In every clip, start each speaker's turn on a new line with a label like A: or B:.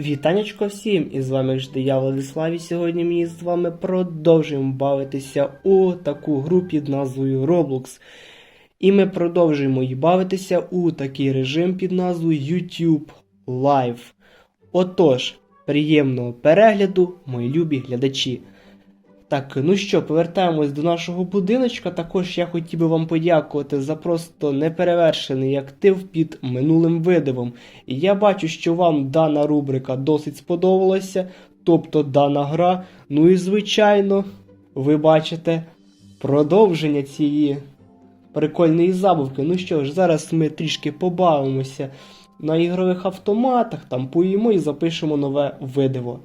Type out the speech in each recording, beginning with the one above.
A: Вітанечко всім! І з вами жди я Владислав, і сьогодні ми з вами продовжуємо бавитися у таку гру під назвою Roblox. І ми продовжуємо й бавитися у такий режим під назвою YouTube Live. Отож, приємного перегляду, мої любі глядачі. Так, ну що, повертаємось до нашого будиночка. Також я хотів би вам подякувати за просто неперевершений актив під минулим видивом. І я бачу, що вам дана рубрика досить сподобалася, тобто дана гра. Ну і звичайно, ви бачите продовження цієї прикольної забавки. Ну що ж, зараз ми трішки побавимося на ігрових автоматах, там поїмо і запишемо нове видиво.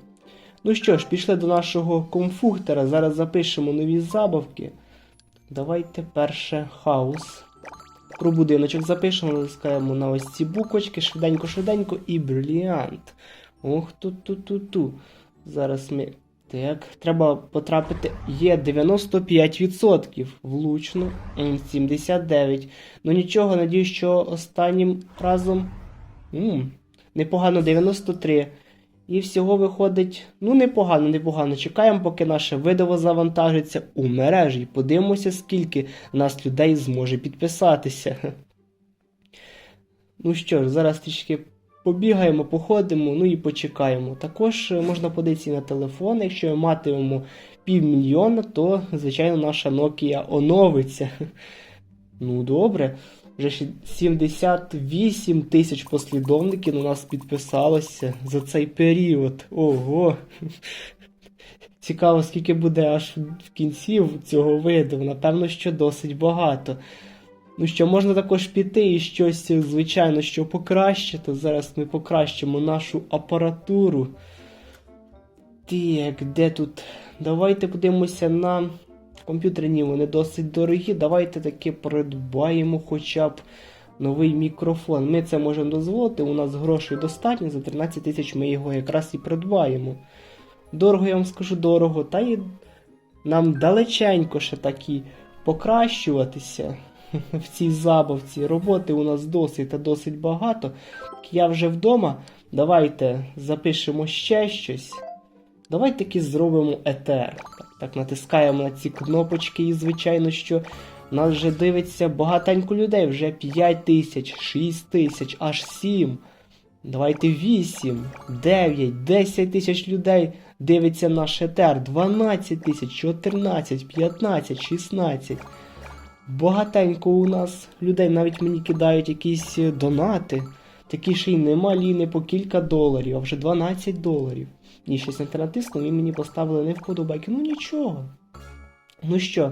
A: Ну що ж, пішли до нашого комфуктора. Зараз запишемо нові забавки. Давайте перше хаус. Про будиночок запишемо, натискаємо на ось ці буквочки, швиденько-швиденько і бриліант. Ох, ту-ту-ту-ту. Зараз ми. Так, треба потрапити. Є 95%. Влучно. М, 79. Ну нічого, надію, що останнім разом. М, непогано 93. І всього виходить, ну непогано, непогано. Чекаємо, поки наше видео завантажиться у мережі. І подивимося, скільки нас людей зможе підписатися. Ну що ж, зараз трішки побігаємо, походимо, ну і почекаємо. Також е, можна подивитися на телефон. Якщо ми матимемо півмільйона, то, звичайно, наша Nokia оновиться. Ну, добре. Вже ще 78 тисяч послідовників на нас підписалося за цей період. Ого. Цікаво, скільки буде аж в кінці цього виду. Напевно, що досить багато. Ну що, можна також піти і щось, звичайно, що покращити. Зараз ми покращимо нашу апаратуру. Так, де тут? Давайте подивимося на комп'ютерні, вони досить дорогі. Давайте таки придбаємо хоча б новий мікрофон. Ми це можемо дозволити. У нас грошей достатньо, за 13 тисяч ми його якраз і придбаємо. Дорого, я вам скажу, дорого, та й нам далеченько ще такі покращуватися в цій забавці. Роботи у нас досить та досить багато. Я вже вдома. Давайте запишемо ще щось. Давайте таки зробимо етер. Так, натискаємо на ці кнопочки, і, звичайно, що нас вже дивиться багатенько людей, вже 5 тисяч, 6 тисяч, аж 7. Давайте 8, 9, 10 тисяч людей дивиться наш етер, 12 тисяч, 14, 15, 16. Багатенько у нас людей навіть мені кидають якісь е, донати. Такі ще й немалі, не по кілька доларів, а вже 12 доларів. Ні, щось не натиснув і мені поставили не вподобайки. Ну нічого. Ну що,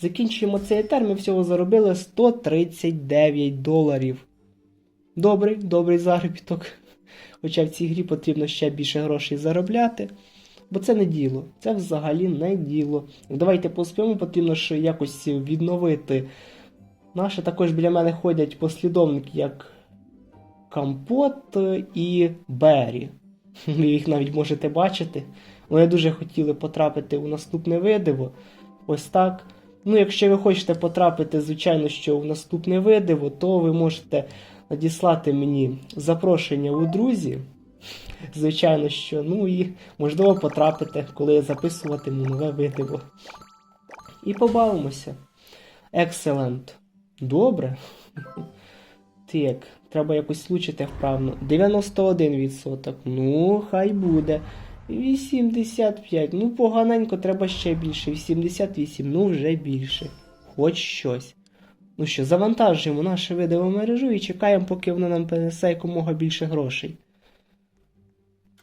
A: закінчуємо цей етер, ми всього заробили 139 доларів. Добрий, добрий заробіток. Хоча в цій грі потрібно ще більше грошей заробляти. Бо це не діло. Це взагалі не діло. Давайте поспимо, потрібно ще якось відновити. Наші також біля мене ходять послідовники, як Компот і Бері. Ви їх навіть можете бачити. Вони дуже хотіли потрапити у наступне видиво. Ось так. Ну, якщо ви хочете потрапити, звичайно, що в наступне видиво, то ви можете надіслати мені запрошення у друзі. Звичайно, що, ну і можливо потрапити, коли я записуватиму нове видиво. І побавимося. Екселент. Добре. Так, треба якось влучити вправно. 91%. Ну, хай буде. 85. Ну, поганенько, треба ще більше. 88, ну вже більше. Хоч щось. Ну що, завантажуємо наше мережу і чекаємо, поки воно нам принесе якомога більше грошей.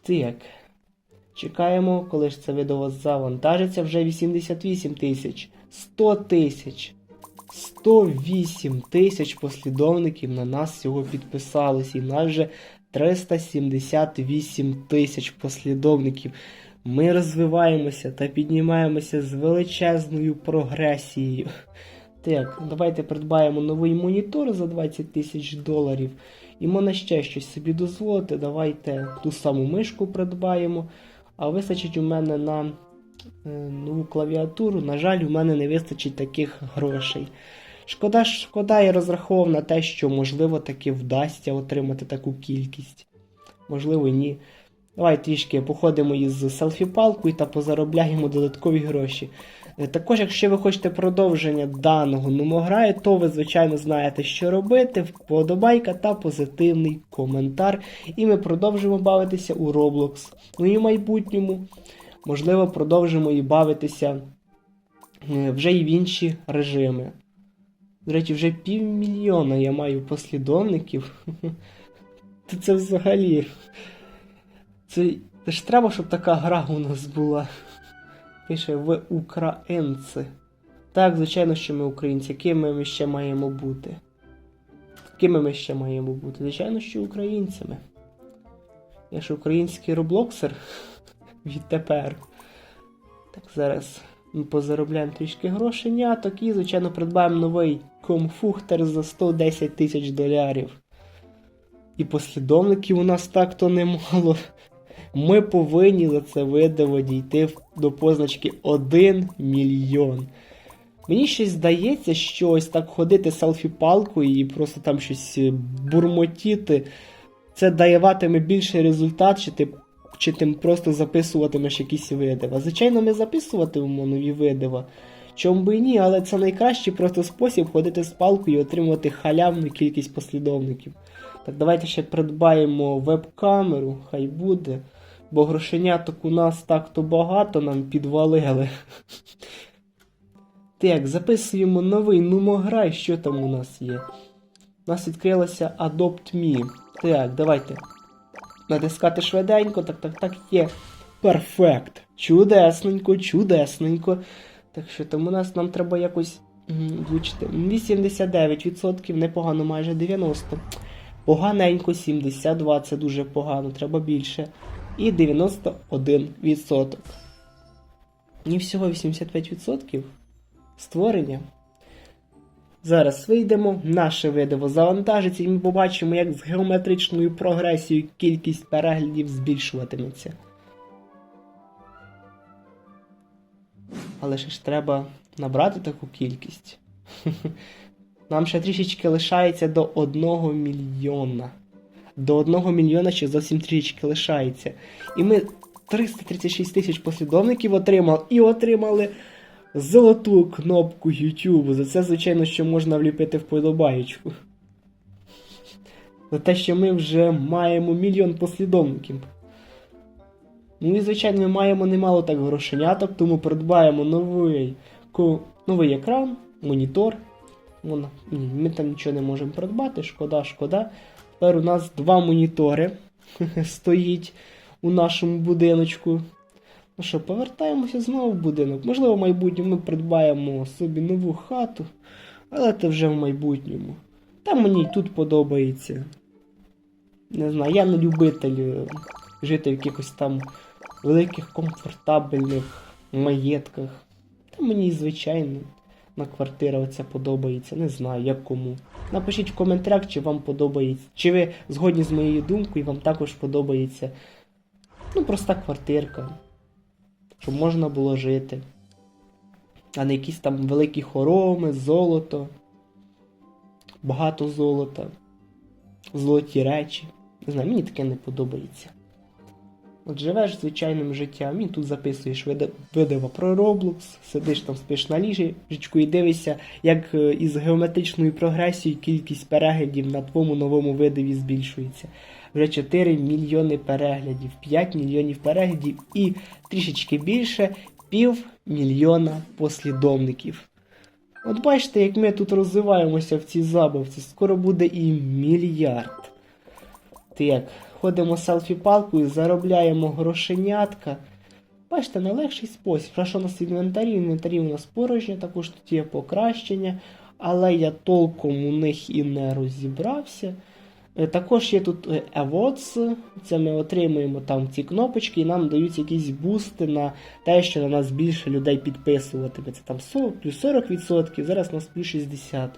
A: Так. Чекаємо, коли ж це відео завантажиться вже 88 тисяч, 100 тисяч. 108 тисяч послідовників на нас всього підписалось, і нас вже 378 тисяч послідовників. Ми розвиваємося та піднімаємося з величезною прогресією. Так, давайте придбаємо новий монітор за 20 тисяч доларів. І можна ще щось собі дозволити. Давайте ту саму мишку придбаємо. А вистачить у мене на нову клавіатуру. На жаль, у мене не вистачить таких грошей. Шкода, шкода, я розраховував на те, що можливо таки вдасться отримати таку кількість. Можливо, ні. Давай трішки походимо із селфі-палкою та позаробляємо додаткові гроші. Е, Також, якщо ви хочете продовження даного нумограю, то ви, звичайно, знаєте, що робити. Вподобайка та позитивний коментар. І ми продовжимо бавитися у Roblox. Ну і в майбутньому, можливо, продовжимо і бавитися е, вже і в інші режими. До речі, вже півмільйона я маю послідовників. Це взагалі. Це, це ж треба, щоб така гра у нас була. Пише ви українці. Так, звичайно, що ми українці. Кими ми ще маємо бути? Кими ми ще маємо бути? Звичайно, що українцями. Я ж український роблоксер відтепер. Так, зараз ми позаробляємо трішки грошеняток і, звичайно, придбаємо новий комфухтер за 110 тисяч долярів. І послідовників у нас так-то немало. Ми повинні за це видаво дійти до позначки 1 мільйон. Мені щось здається, що ось так ходити селфі-палкою і просто там щось е, бурмотіти, це даватиме більший результат, чи ти, чи ти просто записуватимеш якісь видива. Звичайно, ми записуватимемо нові видива. Чому би і ні, але це найкращий просто спосіб ходити з палкою і отримувати халявну кількість послідовників. Так, давайте ще придбаємо веб-камеру, хай буде. Бо грошеняток у нас так-то багато нам підвалили. Так, записуємо новий нумограй, що там у нас є. У нас відкрилося Adopt Me. Так, давайте. Натискати швиденько, так, так, так, є. Перфект. Чудесненько, чудесненько. Так що там у нас нам треба якось влучити. 89%, непогано, майже 90%. Поганенько 72, це дуже погано, треба більше. І 91%. І всього 85% створення. Зараз вийдемо, наше видиво завантажиться, і ми побачимо, як з геометричною прогресією кількість переглядів збільшуватиметься. Але ще ж треба набрати таку кількість. Нам ще трішечки лишається до 1 мільйона. До 1 мільйона ще зовсім трішечки лишається. І ми 336 тисяч послідовників отримали і отримали золоту кнопку YouTube. За це, звичайно, що можна вліпити вподобаєчку. За те, що ми вже маємо мільйон послідовників. Ну і, звичайно, ми маємо немало так грошеняток, тому придбаємо новий, новий екран, монітор. Вон, ні, ми там нічого не можемо придбати, шкода, шкода. Тепер у нас два монітори стоїть у нашому будиночку. Ну що, повертаємося знову в будинок. Можливо, в майбутньому ми придбаємо собі нову хату, але це вже в майбутньому. Та мені й тут подобається. Не знаю, я не любитель е, жити в якихось там великих комфортабельних маєтках. Та мені, звичайно, на квартира оця подобається. Не знаю, як кому. Напишіть в коментарях, чи вам подобається. Чи ви згодні з моєю думкою, і вам також подобається. Ну, проста квартирка. Щоб можна було жити. А не якісь там великі хороми, золото. Багато золота. Золоті речі. Не знаю, мені таке не подобається. От живеш звичайним життям, і тут записуєш види- видиво про Roblox, сидиш там спиш на ліжечку і дивишся, як е, із геометричною прогресією кількість переглядів на твоєму новому видиві збільшується. Вже 4 мільйони переглядів, 5 мільйонів переглядів і трішечки більше пів мільйона послідовників. От бачите, як ми тут розвиваємося в цій забавці, скоро буде і мільярд. Так, ходимо селфі-палкою, заробляємо грошенятка. Бачите, найлегший спосіб. А що у нас інвентарі? Інвентарі у нас порожнє, також тут є покращення, але я толком у них і не розібрався. Е, Також є тут е, Awards, це ми отримуємо там ці кнопочки, і нам дають якісь бусти на те, що на нас більше людей підписуватиметься. Там 40, плюс 40%, зараз у нас плюс 60%.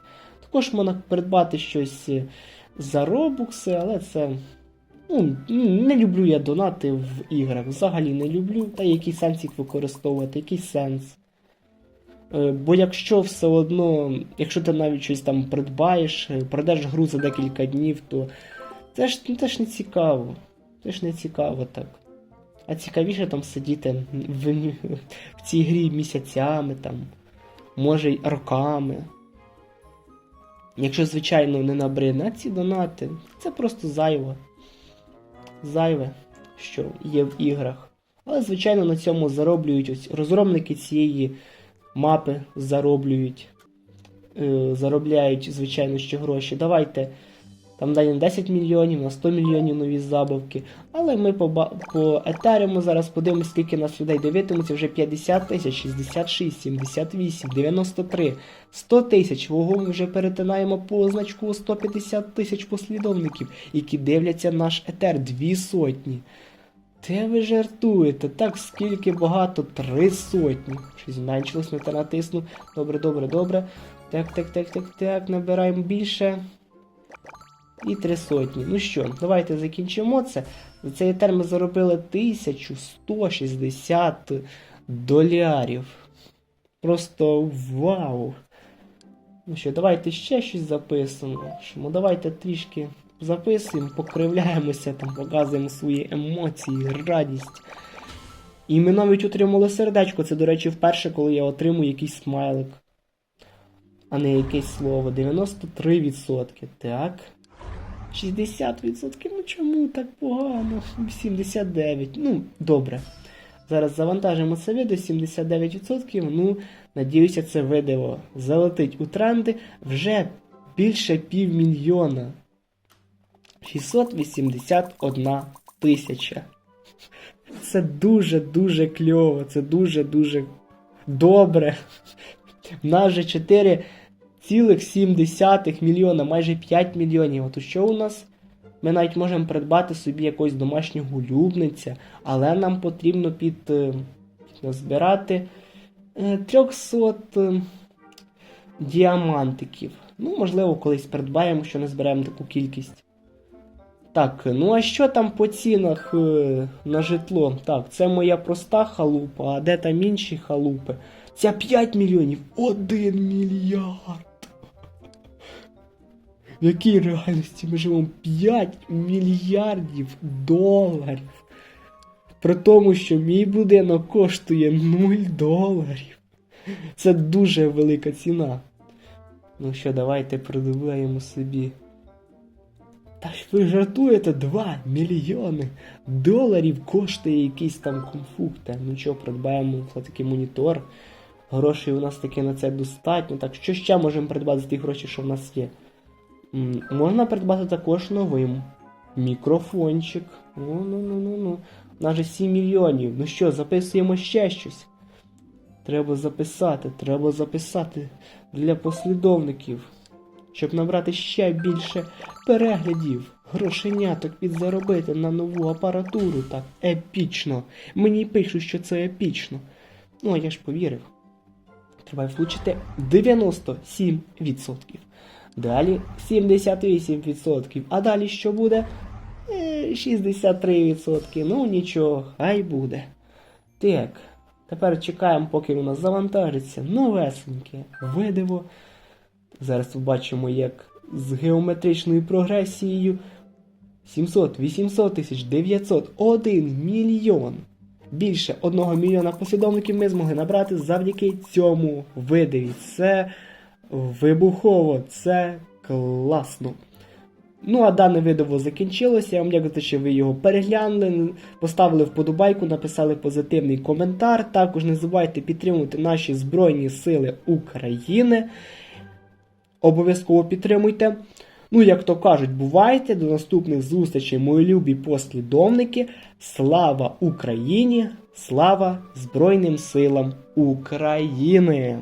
A: Також можна придбати щось е, за робукси, але це. Ну, не люблю я донати в іграх. Взагалі не люблю. Та який сенс їх використовувати, який сенс. Е, Бо якщо все одно, якщо ти навіть щось там придбаєш, е, продаш гру за декілька днів, то це ж, ну, це ж не цікаво. Це ж не цікаво так. А цікавіше там сидіти в, в цій грі місяцями, там, може й роками. Якщо, звичайно, не набрине ці донати, це просто зайве. Зайве, що є в іграх. Але, звичайно, на цьому зароблюють ось розробники цієї мапи зароблюють. Е, заробляють, звичайно, ще гроші. Давайте. Там на 10 мільйонів, на 100 мільйонів нові забавки. Але ми по, по зараз подивимося, скільки нас людей дивитимуться. Вже 50 тисяч, 66, 78, 93, 100 тисяч. Ого, ми вже перетинаємо позначку 150 тисяч послідовників, які дивляться наш етер. Дві сотні. Те ви жартуєте? Так скільки багато? Три сотні. Щось зменшилось, не те натисну. Добре, добре, добре. Так, так, так, так, так, набираємо більше. І три сотні. Ну що, давайте закінчимо це. За цей етер ми заробили 1160 долярів. Просто вау! Ну що, давайте ще щось записуємо. Давайте трішки записуємо, покривляємося, там, показуємо свої емоції, радість. І ми навіть отримали сердечко. Це, до речі, вперше, коли я отримую якийсь смайлик. А не якесь слово. 93%. Так. 60%. Ну чому так погано? 79%. Ну, добре. Зараз завантажимо це відео 79%. Ну, надіюся, це відео залетить у тренди вже більше півмільйона. 681 тисяча. Це дуже-дуже кльово, це дуже-дуже добре. В нас же 4,7 мільйона, майже 5 мільйонів. От що у нас? Ми навіть можемо придбати собі якогось домашнього улюбленця, але нам потрібно під, е, назбирати е, 300 е, діамантиків. Ну, можливо, колись придбаємо, що не зберемо таку кількість. Так, ну а що там по цінах е, на житло? Так, це моя проста халупа, а де там інші халупи? Це 5 мільйонів. 1 мільярд. В якій реальності ми живемо 5 мільярдів доларів. При тому, що мій будинок коштує 0 доларів. Це дуже велика ціна. Ну що, давайте придбаємо собі. Та ж ви жартуєте 2 мільйони доларів коштує якийсь там комфуктер. Ну що, придбаємо все-таки монітор. Грошей у нас таки на це достатньо. Так що ще можемо придбати ті гроші, що в нас є? М, Можна придбати також новим. Мікрофончик. Ну, ну, ну, ну, ну. У нас же 7 мільйонів. Ну що, записуємо ще щось. Треба записати, треба записати для послідовників, щоб набрати ще більше переглядів, грошеняток підзаробити на нову апаратуру. Так, епічно. Мені пишуть, що це епічно. Ну, а я ж повірив. Треба влучити 97%. Далі 78%. А далі що буде? Е, 63%. Ну нічого, хай буде. Так. Тепер чекаємо, поки нас завантажиться новесеньке видиво. Зараз побачимо, як з геометричною прогресією 700, 800 тисяч, 900, 1 мільйон. Більше 1 мільйона послідовників ми змогли набрати завдяки цьому видиві. Це вибухово, це класно. Ну, а дане відео закінчилося. Я вам дякую, що ви його переглянули, поставили вподобайку, написали позитивний коментар. Також не забувайте підтримувати наші Збройні Сили України. Обов'язково підтримуйте. Ну, як то кажуть, бувайте. До наступних зустрічей, мої любі послідовники. Слава Україні! Слава Збройним силам України!